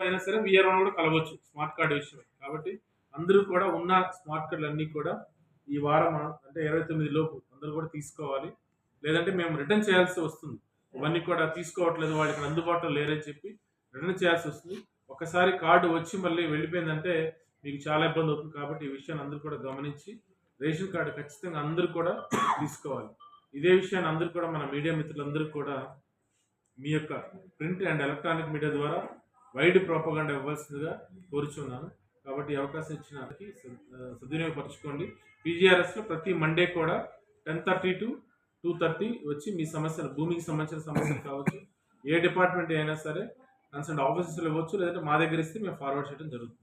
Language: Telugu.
అయినా సరే విఆర్ కూడా కలవచ్చు. స్మార్ట్ కార్డు విషయం కాబట్టి అందరూ కూడా ఉన్న స్మార్ట్ కార్డులు అన్నీ కూడా ఈ వారం అంటే ఇరవై తొమ్మిది లోపు అందరూ కూడా తీసుకోవాలి. లేదంటే మేము రిటర్న్ చేయాల్సి వస్తుంది. ఇవన్నీ కూడా తీసుకోవట్లేదు వాళ్ళకి అందుబాటులో లేరని చెప్పి రిటర్న్ చేయాల్సి వస్తుంది. ఒకసారి కార్డు వచ్చి మళ్ళీ వెళ్ళిపోయిందంటే మీకు చాలా ఇబ్బంది అవుతుంది కాబట్టి ఈ విషయాన్ని అందరూ కూడా గమనించి రేషన్ కార్డు ఖచ్చితంగా అందరూ కూడా తీసుకోవాలి. ఇదే విషయాన్ని అందరూ కూడా మన మీడియా మిత్రులందరూ కూడా మీ యొక్క ప్రింట్ అండ్ ఎలక్ట్రానిక్ మీడియా ద్వారా వైడ్ ప్రోపగండా ఇవ్వాల్సిందిగా కోరుచున్నాను. కాబట్టి అవకాశం ఇచ్చిన సద్వినియోగపరచుకోండి. పీజీఆర్ఎస్లో ప్రతి మండే కూడా ten thirty to two thirty వచ్చి మీ సమస్యలు భూమికి సంబంధించిన సమస్యలు కావచ్చు ఏ డిపార్ట్మెంట్ అయినా సరే కన్సల్ట్ ఆఫీసెస్లో ఇవ్వచ్చు లేదంటే మా దగ్గర ఇస్తే మేము ఫార్వర్డ్ చేయడం జరుగుతుంది.